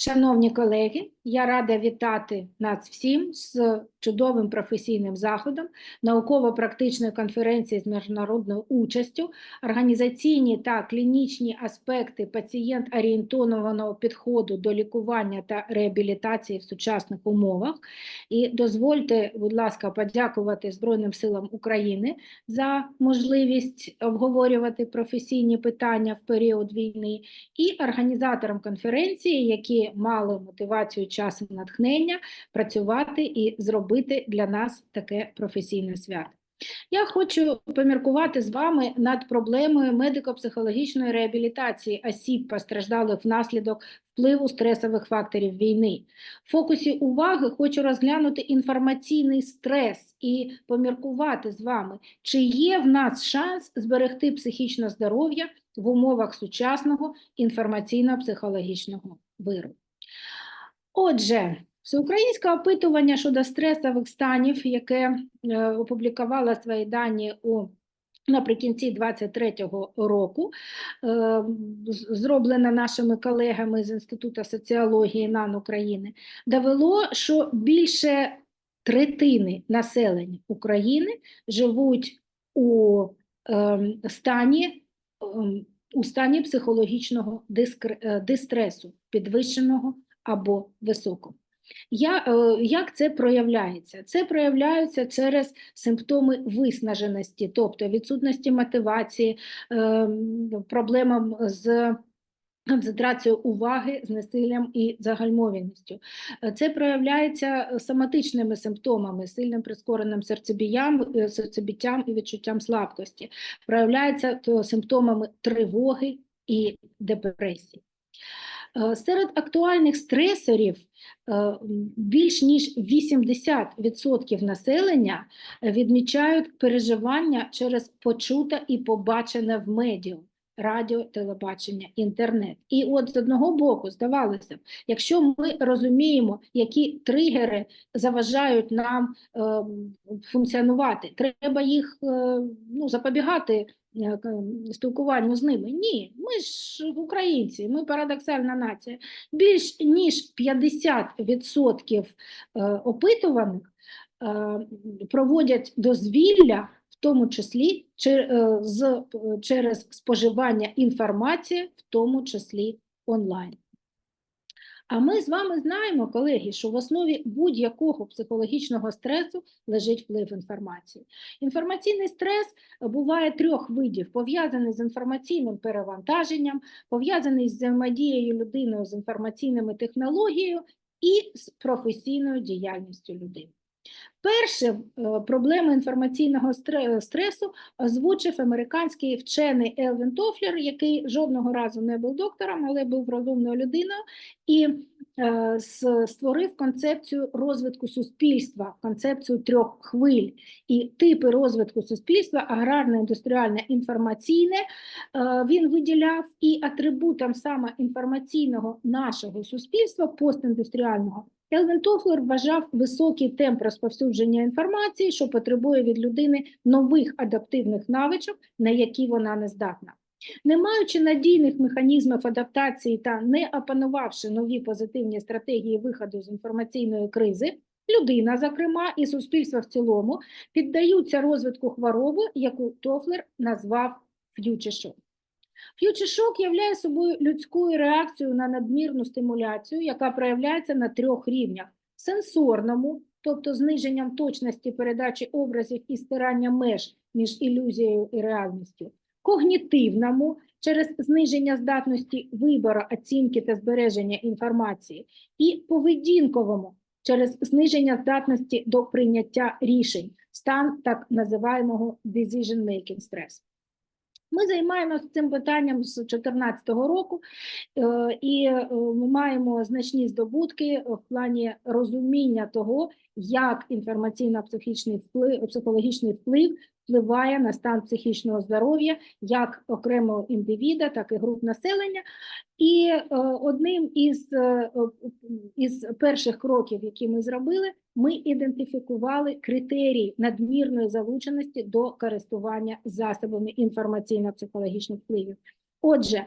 Шановні колеги, я рада вітати нас всім з чудовим професійним заходом, науково-практичної конференції з міжнародною участю, організаційні та клінічні аспекти пацієнт-орієнтованого підходу до лікування та реабілітації в сучасних умовах. І дозвольте, будь ласка, подякувати Збройним силам України за можливість обговорювати професійні питання в період війни і організаторам конференції, які мали мотивацію часу натхнення працювати і зробити для нас таке професійне свято. Я хочу поміркувати з вами над проблемою медико-психологічної реабілітації осіб, постраждалих внаслідок впливу стресових факторів війни. В фокусі уваги хочу розглянути інформаційний стрес і поміркувати з вами, чи є в нас шанс зберегти психічне здоров'я в умовах сучасного інформаційно-психологічного виру. Отже, всеукраїнське опитування щодо стресових станів, яке е, опублікувало свої дані у Наприкінці 23-го року е, зроблено нашими колегами з Інституту соціології НАН України, довело, що більше третини населення України живуть у е, стані ем, у стані психологічного дистресу, підвищеного або високого. Я, е, як це проявляється? Це проявляється через симптоми виснаженості, тобто відсутності мотивації, е, проблемам з концентрацією уваги, з насиллям і загальмовленістю. Е, Це проявляється соматичними симптомами, сильним прискореним серцебіям, серцебіттям і відчуттям слабкості. Проявляється то симптомами тривоги і депресії. Е, Серед актуальних стресорів е, більш ніж 80% населення відмічають переживання через почуте і побачене в медіа. Радіо, телебачення, інтернет. І от з одного боку, здавалося б, якщо ми розуміємо, які тригери заважають нам е, функціонувати, треба їх е, ну, запобігати е, спілкуванню з ними. Ні, ми ж українці, ми парадоксальна нація. Більш ніж 50% е, опитуваних е, проводять дозвілля, тому числі е, з, через споживання інформації, в тому числі онлайн. А ми з вами знаємо, колеги, що в основі будь-якого психологічного стресу лежить вплив інформації. Інформаційний стрес буває трьох видів: пов'язаний з інформаційним перевантаженням, пов'язаний з взаємодією людиною з інформаційними технологією і з професійною діяльністю людини. Перше е, проблеми інформаційного стресу озвучив американський вчений Елвін Тофлер, який жодного разу не був доктором, але був розумною людиною, і е, створив концепцію розвитку суспільства, концепцію трьох хвиль. І типи розвитку суспільства аграрне, індустріальне, інформаційне е, він виділяв і атрибутом саме інформаційного нашого суспільства, постіндустріального, Елвін Тофлер вважав високий темп розповсюдження інформації, що потребує від людини нових адаптивних навичок, на які вона не здатна. Не маючи надійних механізмів адаптації та не опанувавши нові позитивні стратегії виходу з інформаційної кризи, людина, зокрема, і суспільство в цілому піддаються розвитку хвороби, яку Тофлер назвав ф'ючер-шок. Ф'ючер-шок являє собою людською реакцією на надмірну стимуляцію, яка проявляється на трьох рівнях: сенсорному, тобто зниженням точності передачі образів і стирання меж між ілюзією і реальністю, когнітивному через зниження здатності вибору, оцінки та збереження інформації, і поведінковому через зниження здатності до прийняття рішень, стан так називаємого decision-making stress. Ми займаємося цим питанням з 2014 року, е, і е, ми маємо значні здобутки в плані розуміння того, як інформаційно-психічний вплив, психологічний вплив впливає на стан психічного здоров'я як окремого індивіда, так і груп населення. І е, одним із, із перших кроків, які ми зробили, ми ідентифікували критерії надмірної залученості до користування засобами інформаційно-психологічних впливів. Отже,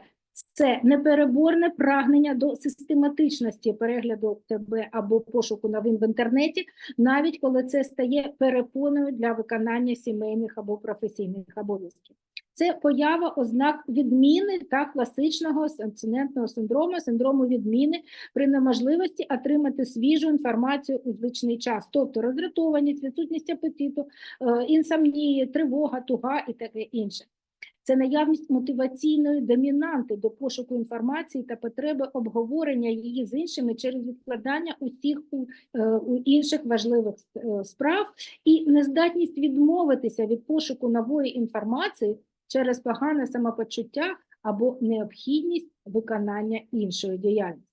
Це непереборне прагнення до систематичності перегляду тебе або пошуку новин в інтернеті, навіть коли це стає перепоною для виконання сімейних або професійних обов'язків. Це поява ознак відміни та класичного абстинентного синдрому, синдрому відміни при неможливості отримати свіжу інформацію у звичний час, тобто роздратованість, відсутність апетиту, е, інсомнії, тривога, туга і таке інше. Це наявність мотиваційної домінанти до пошуку інформації та потреби обговорення її з іншими через відкладання усіх у, е, інших важливих е, справ і нездатність відмовитися від пошуку нової інформації через погане самопочуття або необхідність виконання іншої діяльності.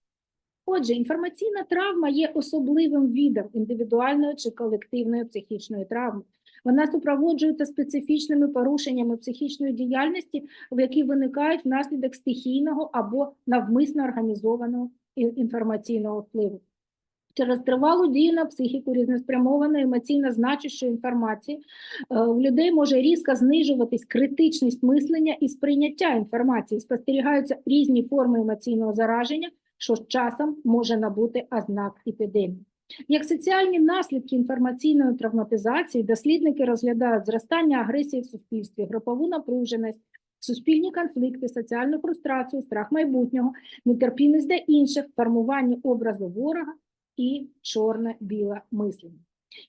Отже, інформаційна травма є особливим видом індивідуальної чи колективної психічної травми. Вона супроводжується специфічними порушеннями психічної діяльності, які виникають внаслідок стихійного або навмисно організованого інформаційного впливу. Через тривалу дію на психіку різноспрямованої емоційно значущої інформації е, у людей може різко знижуватись критичність мислення і сприйняття інформації. Спостерігаються різні форми емоційного зараження, що з часом може набути ознак епідемії. Як соціальні наслідки інформаційної травматизації, дослідники розглядають зростання агресії в суспільстві, групову напруженість, суспільні конфлікти, соціальну фрустрацію, страх майбутнього, нетерпімість до інших, формування образу ворога і чорне-біле мислення.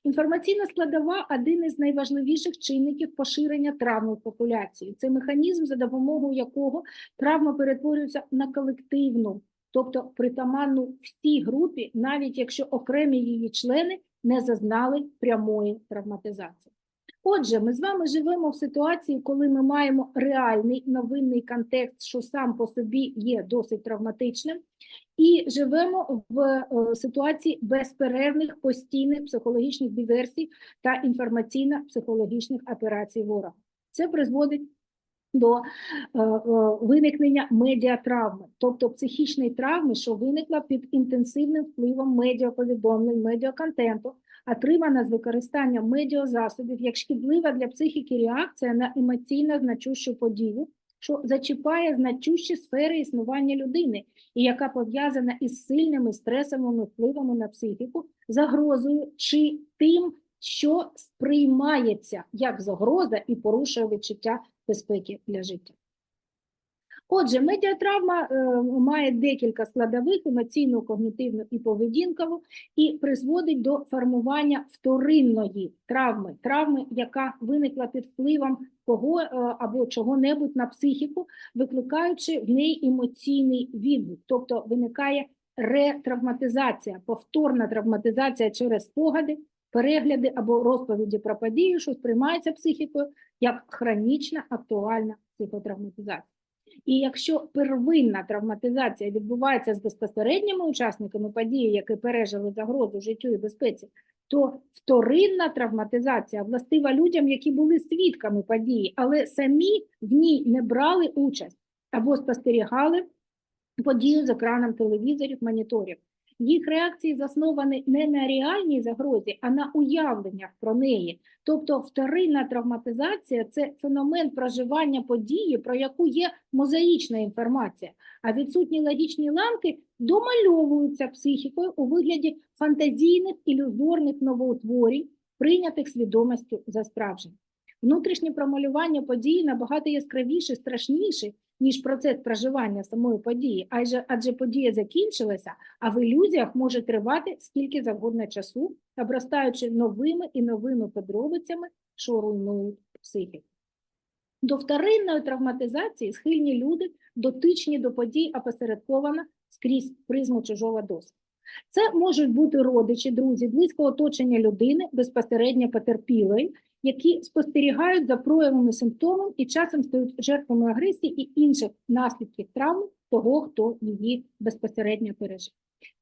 Інформаційна складова один із найважливіших чинників поширення травми в популяції. Це механізм, за допомогою якого травма перетворюється на колективну, тобто притаманну всій групі, навіть якщо окремі її члени не зазнали прямої травматизації. Отже, ми з вами живемо в ситуації, коли ми маємо реальний новинний контекст, що сам по собі є досить травматичним, і живемо в е, ситуації безперервних постійних психологічних диверсій та інформаційно-психологічних операцій ворога. Це призводить до е, е, виникнення медіатравми, тобто психічної травми, що виникла під інтенсивним впливом медіаповідомлень, медіаконтенту, отримана з використанням медіазасобів як шкідлива для психіки реакція на емоційно значущу подію, що зачіпає значущі сфери існування людини, і яка пов'язана із сильними стресовими впливами на психіку, загрозою чи тим, що сприймається як загроза і порушує відчуття безпеки для життя. Отже, медіатравма е, має декілька складових емоційну, когнітивну і поведінкову, і призводить до формування вторинної травми, травми, яка виникла під впливом кого е, або чого-небудь на психіку, викликаючи в неї емоційний відгук, тобто виникає ретравматизація, повторна травматизація через спогади, перегляди або розповіді про подію, що сприймається психікою як хронічна актуальна психотравматизація. І якщо первинна травматизація відбувається з безпосередніми учасниками події, які пережили загрозу життю і безпеці, то вторинна травматизація властива людям, які були свідками події, але самі в ній не брали участь або спостерігали подію з екраном телевізорів, моніторів. Їх реакції засновані не на реальній загрозі, а на уявленнях про неї. Тобто вторинна травматизація це феномен проживання події, про яку є мозаїчна інформація, а відсутні логічні ланки домальовуються психікою у вигляді фантазійних ілюзорних новоутворень, прийнятих свідомістю за справжнє. Внутрішнє промалювання події набагато яскравіше, страшніше, ніж процес проживання самої події, адже, адже подія закінчилася, а в ілюзіях може тривати скільки завгодно часу, обростаючи новими і новими подробицями, що руйнують психіку. До вторинної травматизації схильні люди, дотичні до подій опосередковано скрізь призму чужого досвіду. Це можуть бути родичі, друзі, близько оточення людини, безпосередньо потерпілої, які спостерігають за проявами симптомів і часом стають жертвами агресії і інших наслідків травми того, хто її безпосередньо пережив.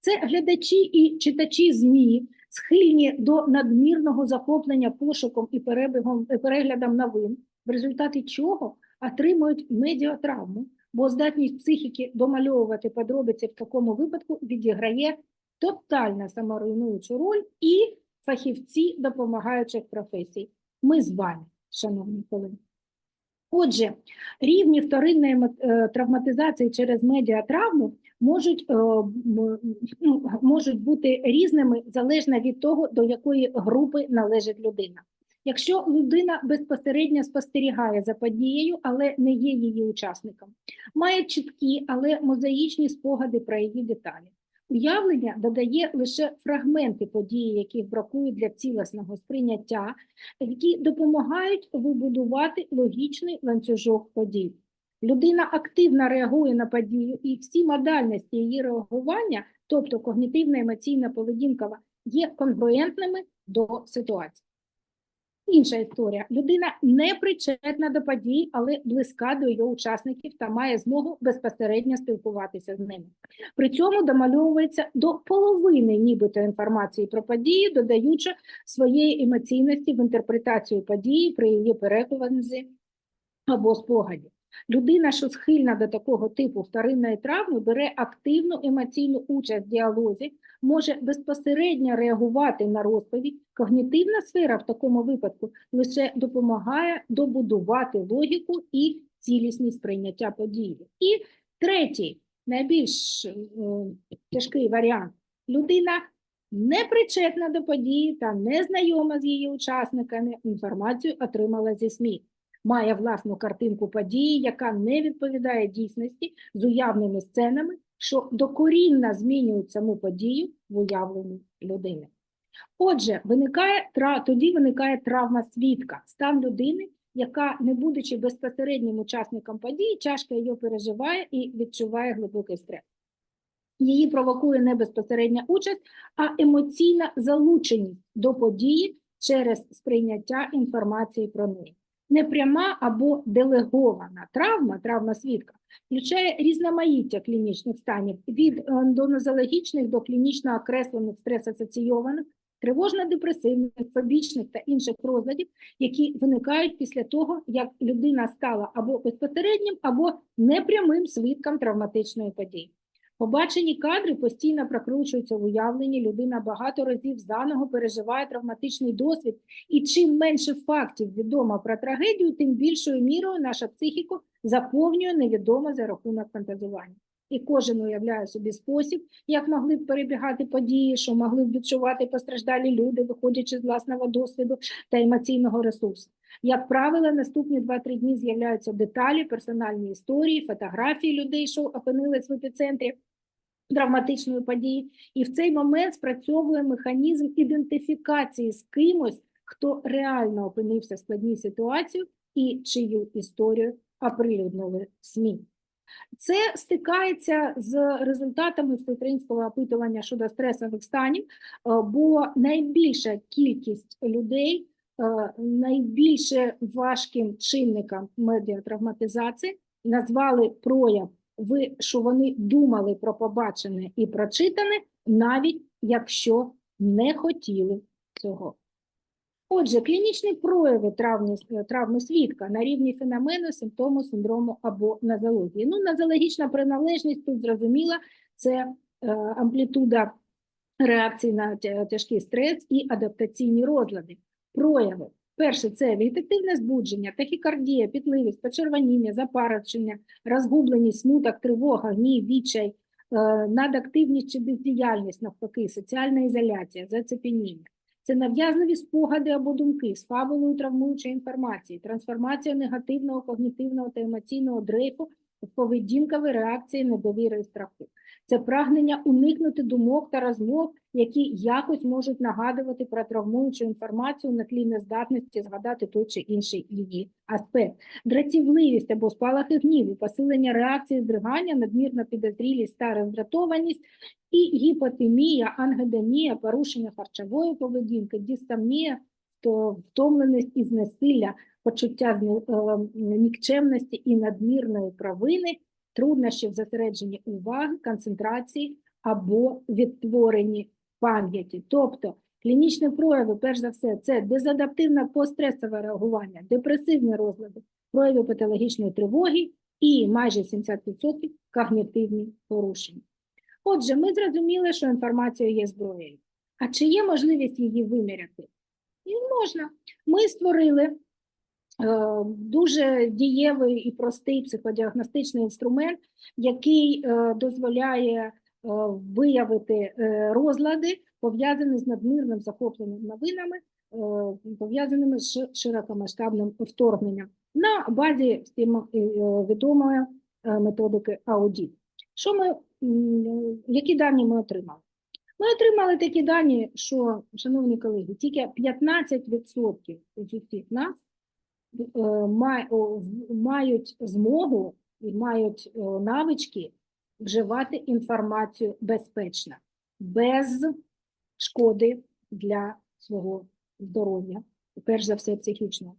Це глядачі і читачі ЗМІ, схильні до надмірного захоплення пошуком і перебігом, переглядом новин, в результаті чого отримують медіатравму, бо здатність психіки домальовувати подробиці в такому випадку відіграє тотально саморуйнуючу роль і фахівці допомагаючих професій. Ми з вами, шановні колеги. Отже, рівні вторинної е, травматизації через медіатравму можуть, е, ну, можуть бути різними залежно від того, до якої групи належить людина. Якщо людина безпосередньо спостерігає за подією, але не є її учасником, має чіткі, але мозаїчні спогади про її деталі. Уявлення додає лише фрагменти події, яких бракує для цілісного сприйняття, які допомагають вибудувати логічний ланцюжок подій. Людина активно реагує на подію, і всі модальності її реагування, тобто когнітивна емоційна поведінка, є конгруентними до ситуації. Інша історія. Людина не причетна до подій, але близька до його учасників та має змогу безпосередньо спілкуватися з ними. При цьому домальовується до половини нібито інформації про події, додаючи своєї емоційності в інтерпретацію події при її переконанні або спогаді. Людина, що схильна до такого типу вторинної травми, бере активну емоційну участь в діалозі, може безпосередньо реагувати на розповідь. Когнітивна сфера в такому випадку лише допомагає добудувати логіку і цілісність сприйняття події. І третій, найбільш е, тяжкий варіант. Людина не причетна до події та не знайома з її учасниками, інформацію отримала зі СМІ. Має власну картинку події, яка не відповідає дійсності з уявними сценами, що докорінно змінюють саму подію в уявленні людини. Отже, виникає, тоді виникає травма свідка, стан людини, яка, не будучи безпосереднім учасником події, тяжко її переживає і відчуває глибокий стрес. Її провокує не безпосередня участь, а емоційна залученість до події через сприйняття інформації про неї. Непряма або делегована травма, травма свідка, включає різноманіття клінічних станів від ендонозологічних до клінічно окреслених стрес-асоційованих, тривожно-депресивних, фобічних та інших розладів, які виникають після того, як людина стала або безпосереднім, або непрямим свідком травматичної події. Побачені кадри постійно прокручуються в уявленні, людина багато разів заново переживає травматичний досвід, і чим менше фактів відомо про трагедію, тим більшою мірою наша психіка заповнює невідоме за рахунок фантазування. І кожен уявляє собі спосіб, як могли б перебігати події, що могли б відчувати постраждалі люди, виходячи з власного досвіду та емоційного ресурсу. Як правило, наступні 2-3 дні з'являються деталі, персональні історії, фотографії людей, що опинились в епіцентрі травматичної події, і в цей момент спрацьовує механізм ідентифікації з кимось, хто реально опинився в складній ситуації і чию історію оприлюднили СМІ. Це стикається з результатами всеукраїнського опитування щодо стресових станів, е, бо найбільша кількість людей е, найбільше важким чинником медіатравматизації назвали прояв, ви, що вони думали про побачене і прочитане, навіть якщо не хотіли цього. Отже, клінічні прояви травми, травми свідка на рівні феномену, симптому, синдрому або нозології. Ну, нозологічна приналежність тут зрозуміла, це е, амплітуда реакції на тяжкий стрес і адаптаційні розлади. Прояви. Перше це вегетативне збудження, тахікардія, пітливість, почервоніння, запарочення, розгубленість, смуток, тривога, гнів, відчай, е, надактивність чи бездіяльність, навпаки, соціальна ізоляція, зацепеніння. Це нав'язливі спогади або думки з фабулою травмуючої інформації, трансформація негативного когнітивного та емоційного дрейфу в поведінкові реакції недовіри і страху. Це прагнення уникнути думок та розмов, які якось можуть нагадувати про травмуючу інформацію на тлі нездатності згадати той чи інший її аспект. Дратівливість або спалахи гніву, посилення реакції здригання, надмірна підозрілість та роздратованість, і гіпотемія, ангедонія, порушення харчової поведінки, дистамнія, то втомленість і знесилля, почуття е, нікчемності і надмірної провини, труднощі в зосередженні уваги, концентрації або відтворенні пам'яті. Тобто клінічні прояви, перш за все, це дезадаптивне постресове реагування, депресивні розлади, прояви патологічної тривоги і майже 70% когнітивні порушення. Отже, ми зрозуміли, що інформація є зброєю. А чи є можливість її виміряти? І можна. Ми створили е, дуже дієвий і простий психодіагностичний інструмент, який е, дозволяє виявити е, розлади, пов'язані з надмірним захопленням новинами, е, пов'язаними з широкомасштабним вторгненням на базі всім е, відомої е, методики аудіт. Що ми, які дані ми отримали? Ми отримали такі дані, що, шановні колеги, тільки 15% з усіх нас е, мають змогу і мають е, навички вживати інформацію безпечно, без шкоди для свого здоров'я, перш за все психічного.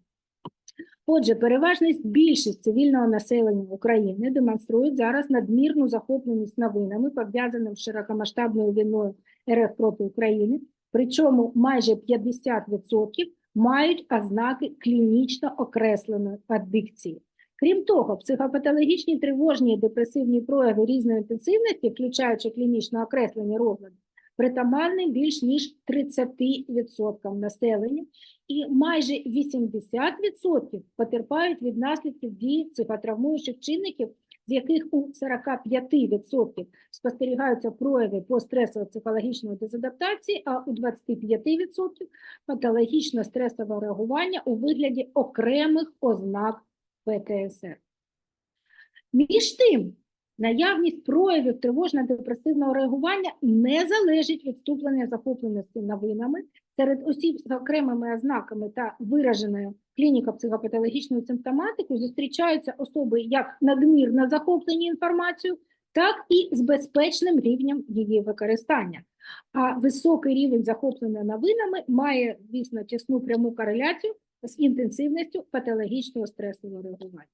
Отже, переважність більшість цивільного населення України демонструють зараз надмірну захопленість новинами, пов'язаними з широкомасштабною війною РФ проти України, причому майже 50% мають ознаки клінічно окресленої аддикції. Крім того, психопатологічні тривожні і депресивні прояви різної інтенсивності, включаючи клінічно окреслені розлади, притаманні більш ніж 30% населення, і майже 80% потерпають від наслідків дії психотравмуючих чинників, з яких у 45% спостерігаються прояви постресово-психологічної дезадаптації, а у 25% патологічно стресове реагування у вигляді окремих ознак ПТСР. Між тим, наявність проявів тривожно-депресивного реагування не залежить від вступлення захопленості новинами серед осіб з окремими ознаками та вираженою клініко-психопатологічною симптоматикою зустрічаються особи як надмірно захоплені інформацією, так і з безпечним рівнем її використання. А високий рівень захоплення новинами має, звісно, тісну пряму кореляцію з інтенсивністю патологічного стресового реагування.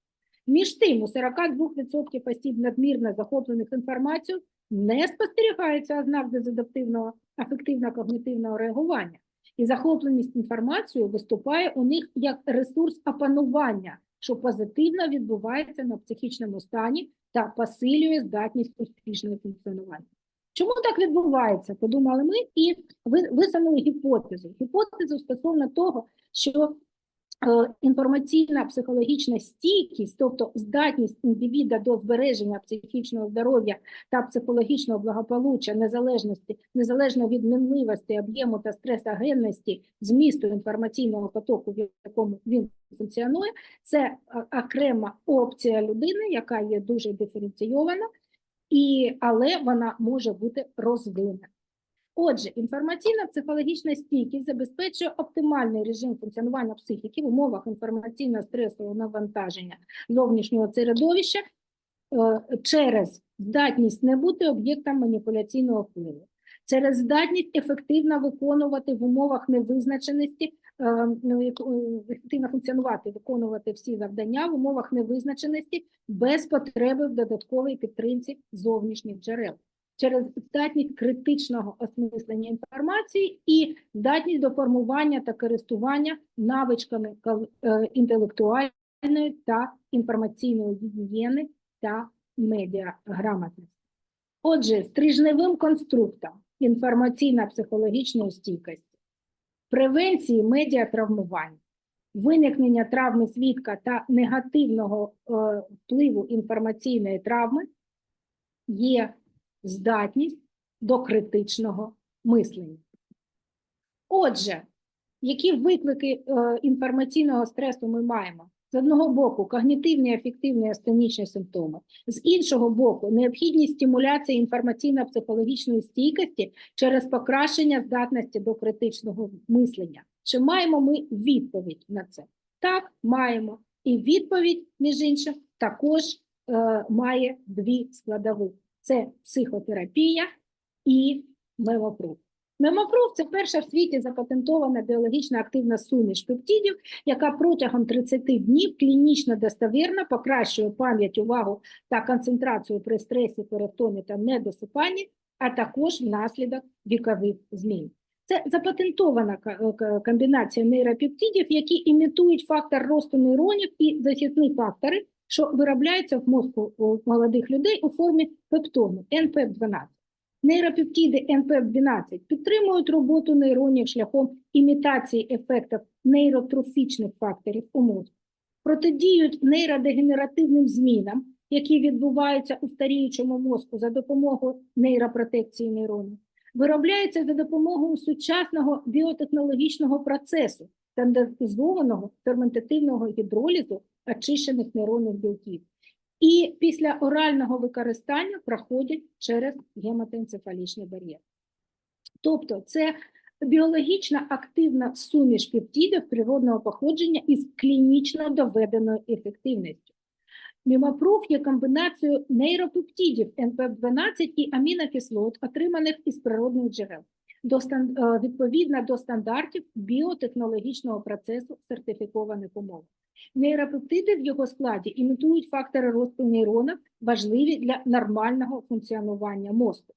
Між тим, у 42% осіб надмірно захоплених інформацією не спостерігається ознак дезадаптивного афективно-когнітивного реагування, і захопленість інформацією виступає у них як ресурс опанування, що позитивно відбувається на психічному стані та посилює здатність успішного функціонування. Чому так відбувається? Подумали ми і ви- висунули гіпотезу. Гіпотезу стосовно того, що інформаційна психологічна стійкість, тобто здатність індивіда до збереження психічного здоров'я та психологічного благополуччя незалежності, незалежно від мінливості, об'єму та стресогенності змісту інформаційного потоку, в якому він функціонує, це окрема опція людини, яка є дуже диференційована, і, але вона може бути розвинена. Отже, інформаційна психологічна стійкість забезпечує оптимальний режим функціонування психіки в умовах інформаційно-стресового навантаження зовнішнього середовища е, через здатність не бути об'єктом маніпуляційного впливу, через здатність ефективно виконувати в умовах невизначеності, е, ну, е, ефективно функціонувати, виконувати всі завдання в умовах невизначеності без потреби в додатковій підтримці зовнішніх джерел через здатність критичного осмислення інформації і здатність до формування та користування навичками е, інтелектуальної та інформаційної гігієни та медіаграмотності. Отже, стрижневим конструктом інформаційно-психологічної стійкості, превенції медіатравмування, виникнення травми свідка та негативного е, впливу інформаційної травми є здатність до критичного мислення. Отже, які виклики е, інформаційного стресу ми маємо? З одного боку, когнітивні, афективні, астенічні симптоми, з іншого боку, необхідність стимуляції інформаційно-психологічної стійкості через покращення здатності до критичного мислення. Чи маємо ми відповідь на це? Так, маємо. І відповідь, між іншим, також е, має дві складові це психотерапія і мемопруф. Мемопруф – це перша в світі запатентована біологічно активна суміш пептидів, яка протягом 30 днів клінічно достовірно покращує пам'ять, увагу та концентрацію при стресі, перевтомі та недосипанні, а також внаслідок вікових змін. Це запатентована ка- комбінація нейропептидів, які імітують фактор росту нейронів і захисні фактори, що виробляються в мозку у молодих людей у формі пептону НПЕП-12. Нейропептиди НПЕП-12 підтримують роботу нейронів шляхом імітації ефектів нейротрофічних факторів у мозку. протидіють нейродегенеративним змінам, які відбуваються у старіючому мозку за допомогою нейропротекції нейронів, виробляються за допомогою сучасного біотехнологічного процесу, стандартизованого ферментативного гідролізу очищених нейронних білків. І після орального використання проходять через гематоенцефалічний бар'єр. Тобто це біологічно активна суміш пептидів природного походження із клінічно доведеною ефективністю. Мімопроф є комбінацією нейропептидів НП-12 і амінокислот, отриманих із природних джерел, до, е, відповідно до стандартів біотехнологічного процесу сертифікованих умовах. Нейропептиди в його складі імітують фактори росту нейронів, важливі для нормального функціонування мозку.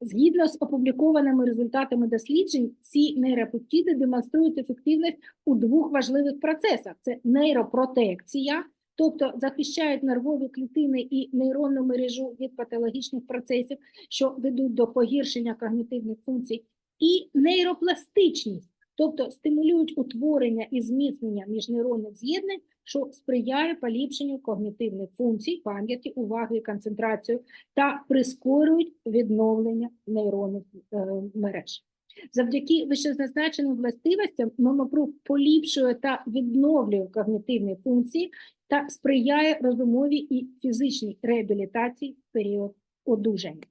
Згідно з опублікованими результатами досліджень, ці нейропептиди демонструють ефективність у двох важливих процесах: це нейропротекція, тобто захищають нервові клітини і нейронну мережу від патологічних процесів, що ведуть до погіршення когнітивних функцій, і нейропластичність, тобто стимулюють утворення і зміцнення міжнейронних з'єднань, що сприяє поліпшенню когнітивних функцій, пам'яті, уваги і концентрацію та прискорюють відновлення нейронних е, мереж. Завдяки вищезазначеним властивостям мемопруф поліпшує та відновлює когнітивні функції та сприяє розумовій і фізичній реабілітації в період одужання.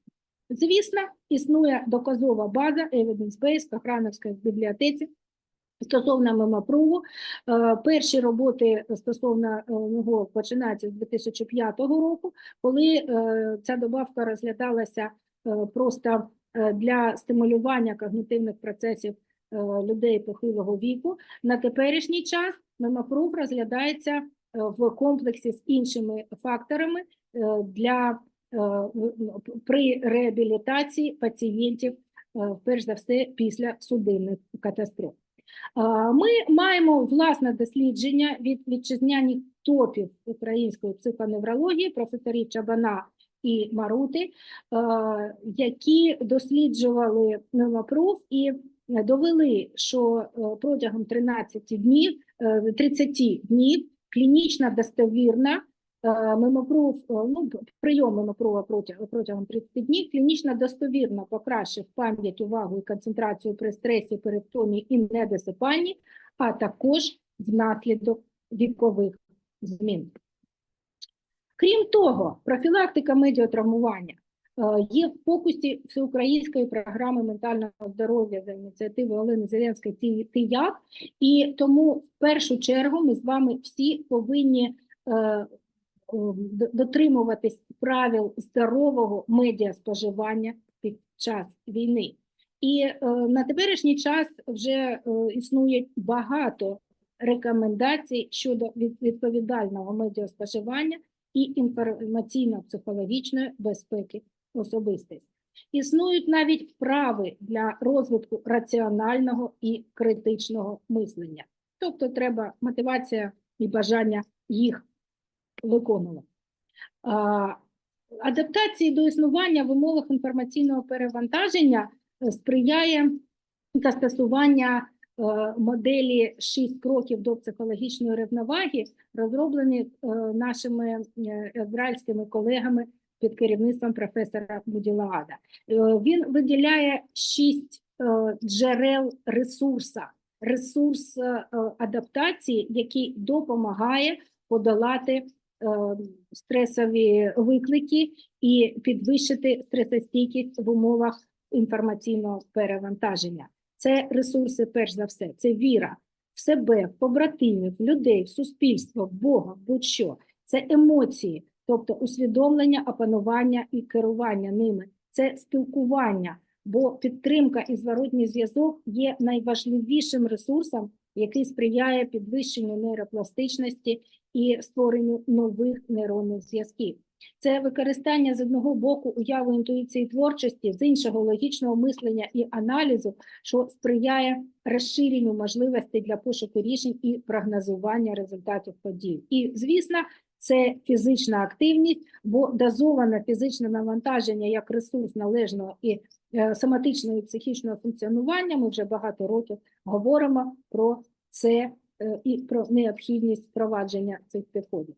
Звісно, існує доказова база Evidence Base в Кохрановській бібліотеці стосовно мемопруву. Е, Перші роботи стосовно е, нього починаються з 2005 року, коли е, ця добавка розглядалася е, просто е, для стимулювання когнітивних процесів е, людей похилого віку. На теперішній час мемопрув розглядається е, в комплексі з іншими факторами е, для е, при реабілітації пацієнтів, е, перш за все, після судинних катастроф. Ми маємо власне дослідження від вітчизняних топів української психоневрології, професорів Чабана і Марути, е, які досліджували мемопроф і довели, що е, протягом 13 днів, е, 30 днів клінічно достовірна е, мемопроф, е, ну, прийом мемопрова протягом, протягом 30 днів клінічно достовірно покращив пам'ять, увагу і концентрацію при стресі, перевтомі і недосипанні, а також внаслідок вікових змін. Крім того, профілактика медіатравмування е, є в фокусі всеукраїнської програми ментального здоров'я за ініціативою Олени Зеленської «Ти- «Ти як?». І тому в першу чергу ми з вами всі повинні дотримуватись правил здорового медіаспоживання під час війни. І е, на теперішній час вже е, існує багато рекомендацій щодо відповідального медіаспоживання і інформаційно-психологічної безпеки особистості. Існують навіть вправи для розвитку раціонального і критичного мислення. Тобто треба мотивація і бажання їх виконувати. Адаптації до існування в умовах інформаційного перевантаження е, сприяє застосування е, моделі «6 кроків до психологічної рівноваги, розроблені е, нашими ізраїльськими колегами під керівництвом професора Буділаада. Е, Він виділяє шість джерел ресурса, ресурс адаптації, який допомагає подолати стресові виклики і підвищити стресостійкість в умовах інформаційного перевантаження. Це ресурси, перш за все, це віра в себе, в побратимів, в людей, в суспільство, в Бога, будь-що. Це емоції, тобто усвідомлення, опанування і керування ними. Це спілкування, бо підтримка і зворотній зв'язок є найважливішим ресурсом, який сприяє підвищенню нейропластичності і створенню нових нейронних зв'язків. Це використання з одного боку уяви інтуїції творчості, з іншого логічного мислення і аналізу, що сприяє розширенню можливостей для пошуку рішень і прогнозування результатів подій. І, звісно, це фізична активність, бо дозоване фізичне навантаження як ресурс належного і е, соматичного і психічного функціонування. Ми вже багато років говоримо про це і про необхідність впровадження цих підходів.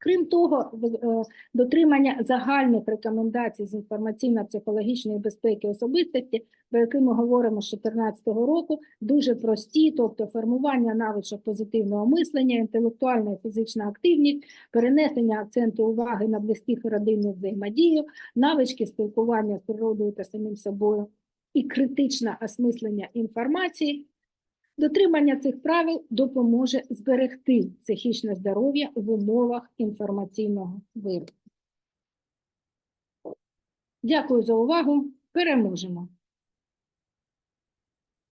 Крім того, е, дотримання загальних рекомендацій з інформаційно-психологічної безпеки особистості, про які ми говоримо з 2014 року, дуже прості, тобто формування навичок позитивного мислення, інтелектуальна і фізична активність, перенесення акценту уваги на близьких і родинну взаємодію, навички спілкування з природою та самим собою і критичне осмислення інформації. Дотримання цих правил допоможе зберегти психічне здоров'я в умовах інформаційного виру. Дякую за увагу. Переможемо!